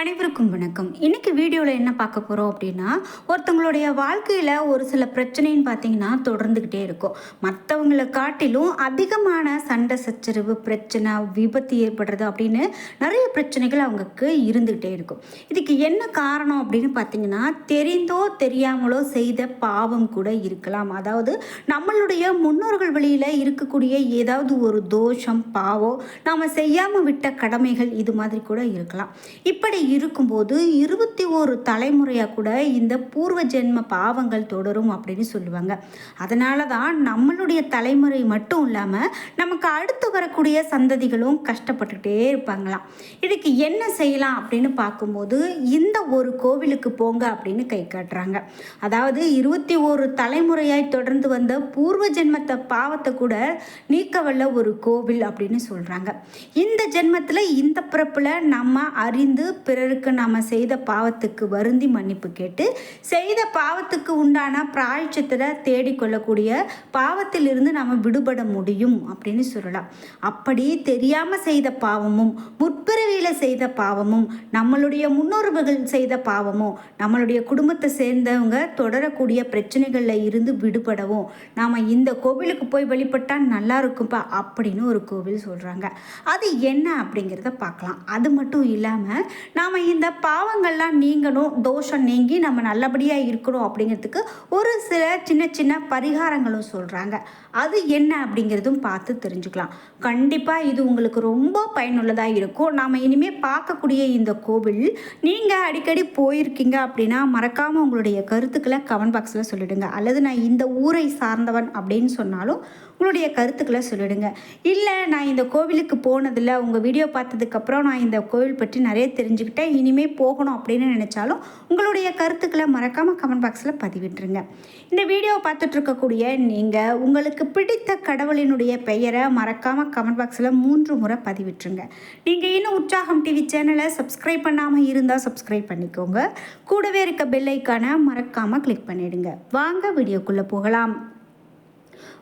அனைவருக்கும் வணக்கம். இன்னைக்கு வீடியோவில் என்ன பார்க்க போகிறோம் அப்படின்னா ஒருத்தவங்களுடைய வாழ்க்கையில் ஒரு சில பிரச்சனைன்னு பார்த்தீங்கன்னா தொடர்ந்துக்கிட்டே இருக்கும். மற்றவங்களை காட்டிலும் அதிகமான சண்டை சச்சரவு பிரச்சனை விபத்து ஏற்படுறது அப்படின்னு நிறைய பிரச்சனைகள் அவங்களுக்கு இருந்துக்கிட்டே இருக்கும். இதுக்கு என்ன காரணம் அப்படின்னு பார்த்தீங்கன்னா தெரிந்தோ தெரியாமலோ செய்த பாவம் கூட இருக்கலாம். அதாவது நம்மளுடைய முன்னோர்கள் வழியில் இருக்கக்கூடிய ஏதாவது ஒரு தோஷம் பாவம் நாம் செய்யாமல் விட்ட கடமைகள் இது மாதிரி கூட இருக்கலாம். இப்படி இருக்கும்போது இருபத்தி ஒரு தலைமுறையாக கூட இந்த பூர்வ ஜென்ம பாவங்கள் தொடரும் அப்படின்னு சொல்லுவாங்க. அதனால தான் நம்மளுடைய தலைமுறை மட்டும் இல்லாமல் நமக்கு அடுத்து வரக்கூடிய சந்ததிகளும் கஷ்டப்பட்டுக்கிட்டே இருப்பாங்களாம். இதுக்கு என்ன செய்யலாம் அப்படின்னு பார்க்கும்போது இந்த ஒரு கோவிலுக்கு போங்க அப்படின்னு கை காட்டுறாங்க. அதாவது இருபத்தி ஒரு தலைமுறையாய் தொடர்ந்து வந்த பூர்வ ஜென்மத்தை பாவத்தை கூட நீக்கவல்ல ஒரு கோவில் அப்படின்னு சொல்கிறாங்க இந்த ஜென்மத்தில் இந்த பிறப்பில் நம்ம அறிந்து பிறருக்கு நாம் செய்த பாவத்துக்கு வருந்தி மன்னிப்பு கேட்டு செய்த பாவத்துக்கு உண்டான பிராய்ச்சத்தை தேடிக்கொள்ளக்கூடிய பாவத்திலிருந்து நாம் விடுபட முடியும் அப்படின்னு சொல்லலாம். அப்படி தெரியாமல் செய்த பாவமும் முற்பிறவியில் செய்த பாவமும் நம்மளுடைய முன்னோர்கள் செய்த பாவமும் நம்மளுடைய குடும்பத்தை சேர்ந்தவங்க தொடரக்கூடிய பிரச்சனைகளில் இருந்து விடுபடவும் நாம் இந்த கோவிலுக்கு போய் வழிபட்டால் நல்லா இருக்கும்ப்பா அப்படின்னு ஒரு கோவில் சொல்கிறாங்க அது என்ன அப்படிங்கிறத பார்க்கலாம். அது மட்டும் இல்லாமல் நாம் இந்த பாவங்கள்லாம் நீங்கணும் தோஷம் நீங்கி நம்ம நல்லபடியாக இருக்கணும் அப்படிங்கிறதுக்கு ஒரு சில சின்ன சின்ன பரிகாரங்களும் சொல்கிறாங்க அது என்ன அப்படிங்கிறதும் பார்த்து தெரிஞ்சுக்கலாம். கண்டிப்பாக இது உங்களுக்கு ரொம்ப பயனுள்ளதாக இருக்கும். நாம் இனிமேல் பார்க்கக்கூடிய இந்த கோவில் நீங்கள் அடிக்கடி போயிருக்கீங்க அப்படின்னா மறக்காமல் உங்களுடைய கருத்துக்களை கமெண்ட் பாக்ஸில் சொல்லிடுங்க. அல்லது நான் இந்த ஊரை சார்ந்தவன் அப்படின்னு சொன்னாலும் உங்களுடைய கருத்துக்களை சொல்லிடுங்க. இல்லை நான் இந்த கோவிலுக்கு போனதில் உங்கள் வீடியோ பார்த்ததுக்கப்புறம் நான் இந்த கோவில் பற்றி நிறைய தெரிஞ்சுக்கிட்டேன். இனிமேல் போகணும் அப்படின்னு நினச்சாலும் உங்களுடைய கருத்துக்களை மறக்காமல் கமெண்ட் பாக்ஸில் பதிவிட்டுருங்க. இந்த வீடியோவை பார்த்துட்ருக்கக்கூடிய நீங்கள் உங்களுக்கு பிடித்த கடவுளினுடைய பெயரை மறக்காமல் கமெண்ட் பாக்ஸில் மூன்று முறை பதிவிட்டுருங்க. நீங்கள் இன்னும் உற்சாகம் டிவி சேனலை சப்ஸ்கிரைப் பண்ணாமல் இருந்தால் சப்ஸ்கிரைப் பண்ணிக்கோங்க. கூடவே இருக்க பெல்லைக்கான மறக்காமல் கிளிக் பண்ணிடுங்க. வாங்க வீடியோக்குள்ளே போகலாம்.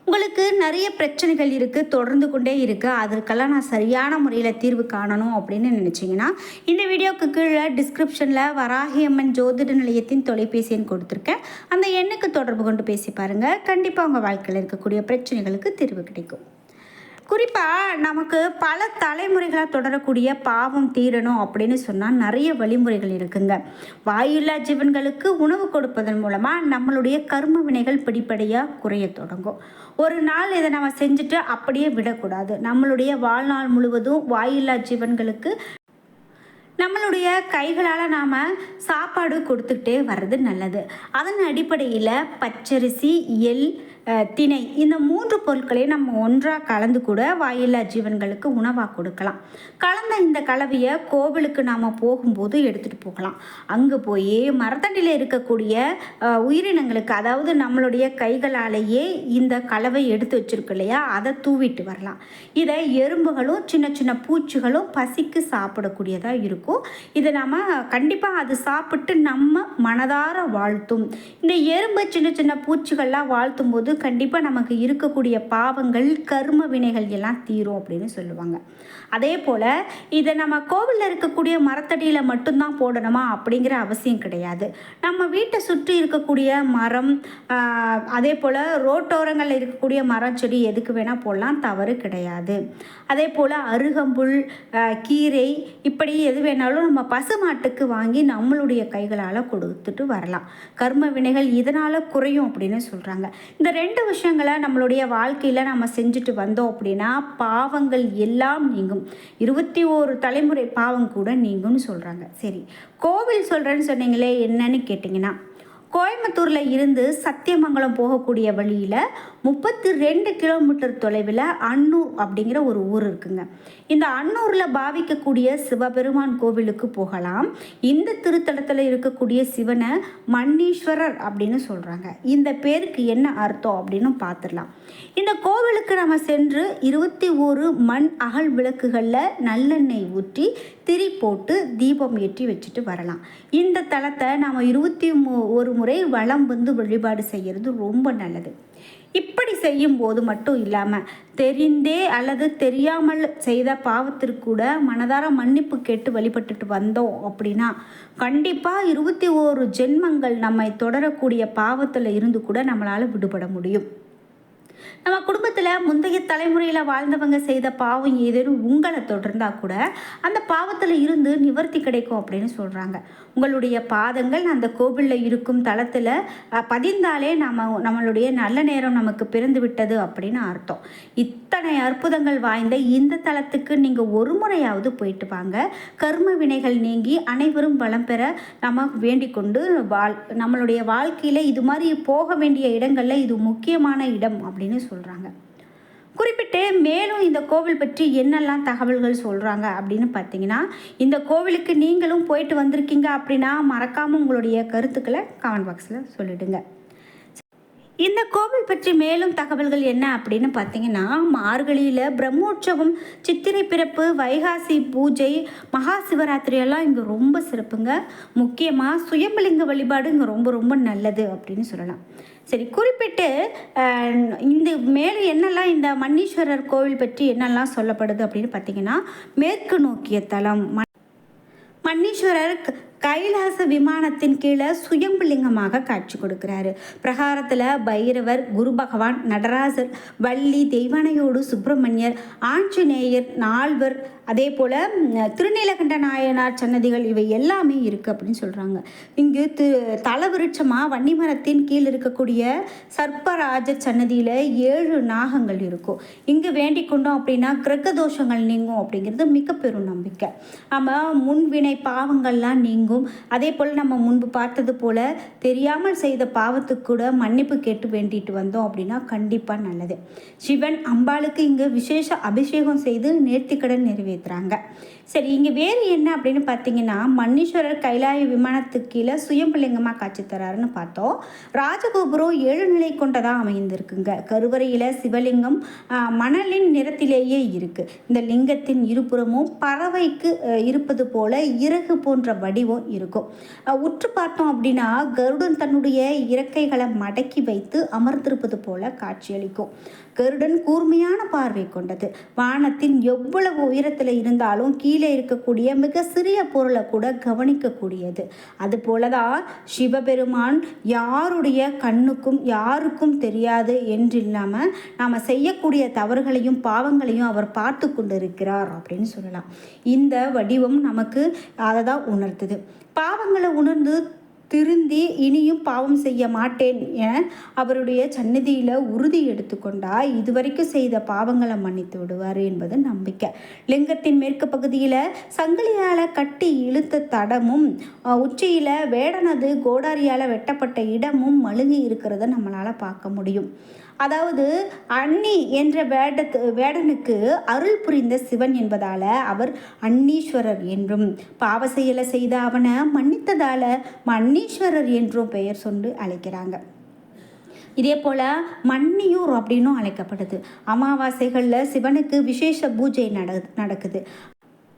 உங்களுக்கு நிறைய பிரச்சனைகள் இருக்குது தொடர்ந்து கொண்டே இருக்குது அதற்கெல்லாம் நான் சரியான முறையில் தீர்வு காணணும் அப்படின்னு நினச்சிங்கன்னா இந்த வீடியோக்கு கீழே டிஸ்கிரிப்ஷனில் வராகியம்மன் ஜோதிட நிலையத்தின் தொலைபேசி எண் கொடுத்துருக்கேன். அந்த எண்ணுக்கு தொடர்பு கொண்டு பேசி பாருங்கள் கண்டிப்பாக உங்கள் வாழ்க்கையில் இருக்கக்கூடிய பிரச்சனைகளுக்கு தீர்வு கிடைக்கும். குறிப்பாக நமக்கு பல தலைமுறைகளாக தொடரக்கூடிய பாவம் தீரணும் அப்படின்னு சொன்னால் நிறைய வழிமுறைகள் இருக்குங்க. வாயில்லா ஜீவன்களுக்கு உணவு கொடுப்பதன் மூலமாக நம்மளுடைய கர்ம வினைகள் படிப்படியாக குறைய தொடங்கும். ஒரு நாள் இதை நம்ம செஞ்சுட்டு அப்படியே விடக்கூடாது. நம்மளுடைய வாழ்நாள் முழுவதும் வாயில்லா ஜீவன்களுக்கு நம்மளுடைய கைகளால் நாம் சாப்பாடு கொடுத்துக்கிட்டே வர்றது நல்லது. அதன் அடிப்படையில் பச்சரிசி எள் திணை. இந்த மூன்று பொருட்களையும் நம்ம ஒன்றாக கலந்து கூட வாயில்லா ஜீவன்களுக்கு உணவாக கொடுக்கலாம். கலந்த இந்த கலவையை கோவிலுக்கு நாம் போகும்போது எடுத்துகிட்டு போகலாம். அங்கே போய் மரத்தண்டியில் இருக்கக்கூடிய உயிரினங்களுக்கு அதாவது நம்மளுடைய கைகளாலேயே இந்த கலவை எடுத்து வச்சுருக்கு இல்லையா? அதை தூவிட்டு வரலாம். இதை எறும்புகளும் சின்ன சின்ன பூச்சிகளும் பசிக்கு சாப்பிடக்கூடியதாக இருக்கும். இதை நாம் கண்டிப்பாக அது சாப்பிட்டு நம்ம மனதார வாழ்த்தும். இந்த எறும்பு சின்ன சின்ன பூச்சிகள்லாம் வாழ்த்தும் போது கண்டிப்பாக நமக்கு இருக்கக்கூடிய பாவங்கள் கர்ம வினைகள் எல்லாம் தீரும் அப்படின்னு சொல்லுவாங்க. அதே போல் இதை நம்ம கோவிலில் இருக்கக்கூடிய மரத்தடியில் மட்டும்தான் போடணுமா அப்படிங்கிற அவசியம் கிடையாது. நம்ம வீட்டை சுற்றி இருக்கக்கூடிய மரம் அதே போல் ரோட்டோரங்களில் இருக்கக்கூடிய மரம் செடி எதுக்கு வேணால் போடலாம் தவறு கிடையாது. அதே போல் அருகம்புல் கீரை இப்படி எது வேணாலும் நம்ம பசுமாட்டுக்கு வாங்கி நம்மளுடைய கைகளால் கொடுத்துட்டு வரலாம். கர்ம வினைகள் இதனால் குறையும் அப்படின்னு சொல்கிறாங்க இந்த ரெண்டு ரெண்டு விஷயங்களை நம்மளுடைய வாழ்க்கையில் நம்ம செஞ்சுட்டு வந்தோம் அப்படின்னா பாவங்கள் எல்லாம் நீங்கும். இருபத்தி ஓரு தலைமுறை பாவம் கூட நீங்கும்னு சொல்கிறாங்க சரி கோவில் சொல்கிறேன்னு சொன்னீங்களே என்னன்னு கேட்டிங்கன்னா கோயம்புத்தூரில் இருந்து சத்தியமங்கலம் போகக்கூடிய வழியில் முப்பத்தி ரெண்டு கிலோமீட்டர் தொலைவில் அன்னூர் அப்படிங்கிற ஒரு ஊர் இருக்குங்க. இந்த அன்னூரில் பாவிக்கக்கூடிய சிவபெருமான் கோவிலுக்கு போகலாம். இந்த திருத்தலத்தில் இருக்கக்கூடிய சிவனை மன்னீஸ்வரர் அப்படின்னு சொல்கிறாங்க இந்த பேருக்கு என்ன அர்த்தம் அப்படின்னு பார்த்துடலாம் இந்த கோவிலுக்கு நம்ம சென்று இருபத்தி ஒரு மண் அகல் விளக்குகளில் நல்லெண்ணெய் ஊற்றி திரி போட்டு தீபம் ஏற்றி வச்சுட்டு வரலாம். இந்த தலத்தை நாம் இருபத்தி ஒரு முறை வளம் வந்து வழிபாடு செய்கிறது ரொம்ப நல்லது. இப்படி செய்யும் போது மட்டும் இல்லாமல் தெரிந்தே அல்லது தெரியாமல் செய்த பாவத்திற்கு கூட மனதார மன்னிப்பு கேட்டு வழிபட்டுட்டு வந்தோம் அப்படின்னா கண்டிப்பாக இருபத்தி ஓரு ஜென்மங்கள் நம்மை தொடரக்கூடிய பாவத்தில் இருந்து கூட நம்மளால் விடுபட முடியும். நம்ம குடும்பத்தில் முந்தைய தலைமுறையில் வாழ்ந்தவங்க செய்த பாவம் ஏதேனும் உங்களை தொடர்ந்தா கூட அந்த பாவத்தில் இருந்து நிவர்த்தி கிடைக்கும் அப்படின்னு சொல்கிறாங்க உங்களுடைய பாதங்கள் அந்த கோவிலில் இருக்கும் தளத்தில் பதிந்தாலே நம்ம நம்மளுடைய நல்ல நேரம் நமக்கு பிறந்து விட்டது அப்படின்னு அர்த்தம். இத்தனை அற்புதங்கள் வாய்ந்த இந்த தளத்துக்கு நீங்கள் ஒரு முறையாவது போயிட்டு வாங்க. கர்ம வினைகள் நீங்கி அனைவரும் வளம் பெற நம்ம வேண்டிக் கொண்டு வாழ் நம்மளுடைய வாழ்க்கையில் இது மாதிரி போக வேண்டிய இடங்களில் இது முக்கியமான இடம் அப்படின்னு சொல்கிறாங்க குறிப்பிட்டு மேலும் இந்த கோவில் பற்றி என்னெல்லாம் தகவல்கள் சொல்கிறாங்க அப்படின்னு பார்த்தீங்கன்னா இந்த கோவிலுக்கு நீங்களும் போயிட்டு வந்திருக்கீங்க அப்படின்னா மறக்காமல் உங்களுடைய கருத்துக்களை கமெண்ட் பாக்ஸில் சொல்லிடுங்க. இந்த கோவில் பற்றி மேலும் தகவல்கள் என்ன அப்படின்னு பார்த்தீங்கன்னா மார்கழியில் பிரம்மோற்சவம் சித்திரை பிறப்பு வைகாசி பூஜை மகா சிவராத்திரி எல்லாம் இங்கே ரொம்ப சிறப்புங்க. முக்கியமாக சுயம்பலிங்க வழிபாடு இங்கே ரொம்ப ரொம்ப நல்லது அப்படின்னு சொல்லலாம். சரி குறிப்பிட்டு இந்த மேலே என்னெல்லாம் இந்த மன்னீஸ்வரர் கோவில் பற்றி என்னெல்லாம் சொல்லப்படுது அப்படின்னு பார்த்தீங்கன்னா மேற்கு நோக்கிய தலம். மன்னீஸ்வரர் கைலாச விமானத்தின் கீழே சுயம்புலிங்கமாக காட்சி கொடுக்கிறாரு. பிரகாரத்தில் பைரவர் குரு பகவான் நடராசர் வள்ளி தெய்வானையோடு சுப்பிரமணியர் ஆஞ்சநேயர் நால்வர் அதே போல் திருநீலகண்ட நாயனார் சன்னதிகள் இவை எல்லாமே இருக்குது அப்படின்னு சொல்கிறாங்க இங்கு திரு தலவிருட்சமாக வன்னிமரத்தின் கீழ் இருக்கக்கூடிய சர்ப்பராஜ சன்னதியில் ஏழு நாகங்கள் இருக்கும். இங்கு வேண்டிக் கொண்டோம் அப்படின்னா கிரக தோஷங்கள் நீங்கும் அப்படிங்கிறது மிக பெரும் நம்பிக்கை. நம்ம முன்வினை பாவங்கள்லாம் நீங்கும் அதே போல் நம்ம முன்பு பார்த்தது போல் தெரியாமல் செய்த பாவத்துக்கு கூட மன்னிப்பு கேட்டு வேண்டிட்டு வந்தோம் அப்படின்னா கண்டிப்பாக நல்லது. சிவன் அம்பாளுக்கு இங்கே விசேஷ அபிஷேகம் செய்து நேர்த்திக்கடன் நிறைவேற்றுறாங்க சரி இங்கே வேறு என்ன அப்படின்னு பார்த்தீங்கன்னா மன்னீஸ்வரர் கைலாய விமானத்துக்கு கீழே சுயம்பிள்ளைங்கமாக காட்சி தராருன்னு பார்த்தோம். ராஜகோபுரம் ஏழு நிலை கொண்டதாக அமைந்திருக்குங்க. கருவறையில் சிவலிங்கம் மணலின் நிறத்திலேயே இருக்குது இந்த லிங்கத்தின் இருபுறமும் பறவைக்கு இருப்பது போல இறகு போன்ற வடிவம் இருக்கும். உற்று பார்த்தோம் அப்படின்னா கருடன் தன்னுடைய இறக்கைகளை மடக்கி வைத்து அமர்ந்திருப்பது போல காட்சியளிக்கும். கருடன் கூர்மையான பார்வை கொண்டது. வானத்தின் எவ்வளவு உயரத்தில் இருந்தாலும் கீழே இருக்கக்கூடிய மிக சிறிய பொருளை கூட கவனிக்கக்கூடியது. அது போலதான் சிவபெருமான் யாருடைய கண்ணுக்கும் யாருக்கும் தெரியாது என்றில்லாமல் நாம் செய்யக்கூடிய தவறுகளையும் பாவங்களையும் அவர் பார்த்து கொண்டிருக்கிறார் அப்படின்னு சொல்லலாம். இந்த வடிவம் நமக்கு அதை தான் உணர்த்துது. பாவங்களை உணர்ந்து திருந்தி இனியும் பாவம் செய்ய மாட்டேன் என அவருடைய சந்நிதியில் உறுதி எடுத்துக்கொண்டா இதுவரைக்கும் செய்த பாவங்களை மன்னித்து விடுவார் என்பது நம்பிக்கை. லிங்கத்தின் மேற்கு பகுதியில் சங்கிலியால் கட்டி இழுத்த தடமும் உச்சியில் வேடனது கோடாரியால் வெட்டப்பட்ட இடமும் மழுங்கி இருக்கிறத நம்மளால் பார்க்க முடியும். அதாவது அன்னி என்ற வேடத்து வேடனுக்கு அருள் புரிந்த சிவன் என்பதால் அவர் அன்னீஸ்வரர் என்றும் பாவ செயலை செய்த அவனை மன்னித்ததால் மன்னீஸ்வரர் என்றும் பெயர் சொல்லி அழைக்கிறாங்க. இதே போல் மன்னியூர் அப்படின்னும் அழைக்கப்படுது. அமாவாசைகளில் சிவனுக்கு விசேஷ பூஜை நட நடக்குது.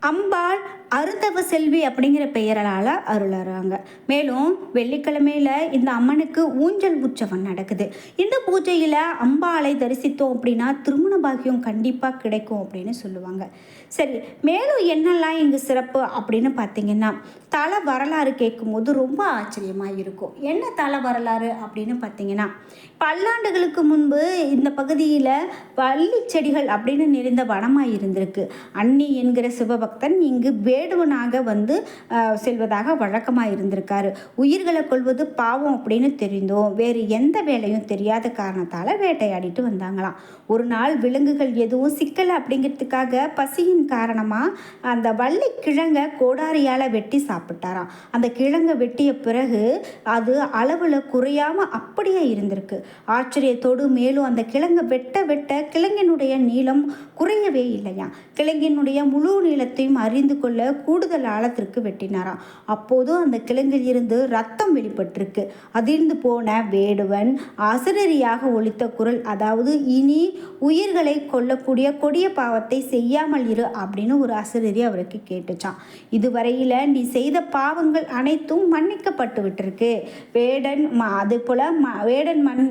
அம்பாள் அருந்தவ செல்வி அப்படிங்கிற பெயரால் அருளறாங்க. மேலும் வெள்ளிக்கிழமையில் இந்த அம்மனுக்கு ஊஞ்சல் உற்சவம் நடக்குது. இந்த பூஜையில் அம்பாளை தரிசித்தோம் அப்படின்னா திருமண பாக்கியம் கண்டிப்பாக கிடைக்கும் அப்படின்னு சொல்லுவாங்க. சரி மேலும் என்னெல்லாம் இங்கே சிறப்பு அப்படின்னு பார்த்தீங்கன்னா தலை வரலாறு கேட்கும்போது ரொம்ப ஆச்சரியமாக இருக்கும். என்ன தலை வரலாறு அப்படின்னு பார்த்தீங்கன்னா பல்லாண்டுகளுக்கு முன்பு இந்த பகுதியில் வள்ளி செடிகள் அப்படின்னு நிறைந்த வனமாக இருந்திருக்கு. அன்னி என்கிற சிவபக்தி பக்தன் இங்கு வேடுவனாக வந்து செல்வதாக வழக்கமாக இருந்திருக்காரு. உயிர்களை கொள்வது பாவம் அப்படின்னு தெரிந்தோம். வேறு எந்த வேலையும் தெரியாத காரணத்தால் வேட்டையாடிட்டு வந்தாங்களாம். ஒரு நாள் விலங்குகள் எதுவும் சிக்கலை அப்படிங்கிறதுக்காக பசியின் காரணமாக அந்த வள்ளி கிழங்கை கோடாரியால் வெட்டி சாப்பிட்டாராம். அந்த கிழங்கை வெட்டிய பிறகு அது அளவில் குறையாமல் அப்படியே இருந்திருக்கு. ஆச்சரியத்தோடு மேலும் அந்த கிழங்கை வெட்ட வெட்ட கிழங்கினுடைய நீளம் குறையவே இல்லையா கிழங்கினுடைய முழு நீளத்தை விஷயத்தையும் அறிந்து கொள்ள கூடுதல் ஆழத்திற்கு வெட்டினாராம். அப்போதும் அந்த கிழங்கில் இருந்து ரத்தம் வெளிப்பட்டிருக்கு. அதிர்ந்து போன வேடுவன் அசரரியாக ஒழித்த குரல் அதாவது இனி உயிர்களை கொல்லக்கூடிய கொடிய பாவத்தை செய்யாமல் இரு அப்படின்னு ஒரு அசரரி அவருக்கு கேட்டுச்சான் இதுவரையில் நீ செய்த பாவங்கள் அனைத்தும் மன்னிக்கப்பட்டு விட்டிருக்கு. வேடன் ம அது போல் ம வேடன் மண்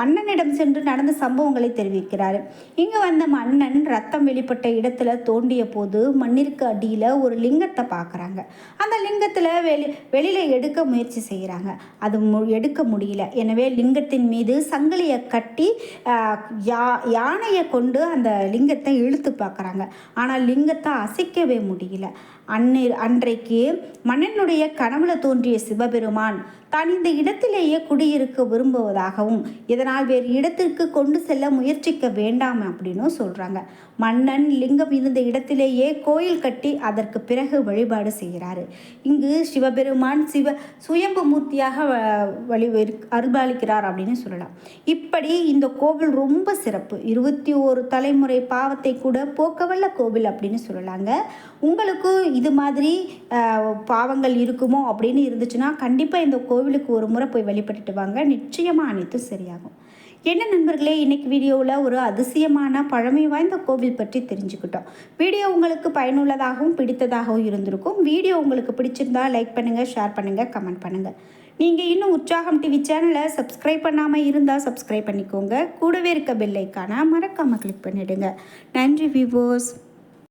மன்னனிடம் சென்று நடந்த சம்பவங்களை தெரிவிக்கிறார். இங்கே வந்த மன்னன் ரத்தம் வெளிப்பட்ட இடத்துல தோண்டிய போது மண்ணிற்கு அடியில் ஒரு லிங்கத்தை பார்க்குறாங்க. அந்த லிங்கத்தில் வெளி வெளியில் எடுக்க முயற்சி செய்கிறாங்க அது மு எடுக்க முடியல. எனவே லிங்கத்தின் மீது சங்கிலியை கட்டி யா யானையை கொண்டு அந்த லிங்கத்தை இழுத்து பார்க்குறாங்க. ஆனால் லிங்கத்தை அசைக்கவே முடியல. அன்னை அன்றைக்கு மன்னனுடைய கனவுல தோன்றிய சிவபெருமான் தான் இந்த இடத்திலேயே குடியிருக்க விரும்புவதாகவும் இதனால் வேறு இடத்திற்கு கொண்டு செல்ல முயற்சிக்க வேண்டாம் அப்படின்னும் சொல்கிறாங்க மன்னன் லிங்கம் இருந்த இடத்திலேயே கோயில் கட்டி அதற்கு பிறகு வழிபாடு செய்கிறார். இங்கு சிவபெருமான் சிவ சுயம்பு மூர்த்தியாக வ- வழி அருள்பாலிக்கிறார் அப்படின்னு சொல்லலாம். இப்படி இந்த கோவில் ரொம்ப சிறப்பு. இருபத்தி ஒரு தலைமுறை பாவத்தை கூட போக்கவல்ல கோவில் அப்படின்னு சொல்லலாங்க. உங்களுக்கு இது மாதிரி பாவங்கள் இருக்குமோ அப்படின்னு இருந்துச்சுன்னா கண்டிப்பாக இந்த கோவிலுக்கு ஒரு முறை போய் வழிபட்டுட்டு வாங்க. நிச்சயமாக அனைத்தும் சரியாகும். என்ன நண்பர்களே இன்னைக்கு வீடியோவில் ஒரு அதிசயமான பழமை வாய்ந்த கோவில் பற்றி தெரிஞ்சுக்கிட்டோம். வீடியோ உங்களுக்கு பயனுள்ளதாகவும் பிடித்ததாகவும் இருந்திருக்கும். வீடியோ உங்களுக்கு பிடிச்சிருந்தா லைக் பண்ணுங்கள் ஷேர் பண்ணுங்கள் கமெண்ட் பண்ணுங்கள் நீங்கள் இன்னும் உற்சாகம் டிவி சேனலை சப்ஸ்கிரைப் பண்ணாமல் இருந்தால் சப்ஸ்கிரைப் பண்ணிக்கோங்க. கூடவே இருக்க பெல்லைக்கான மறக்காமல் கிளிக் பண்ணிவிடுங்க நன்றி விவோஸ்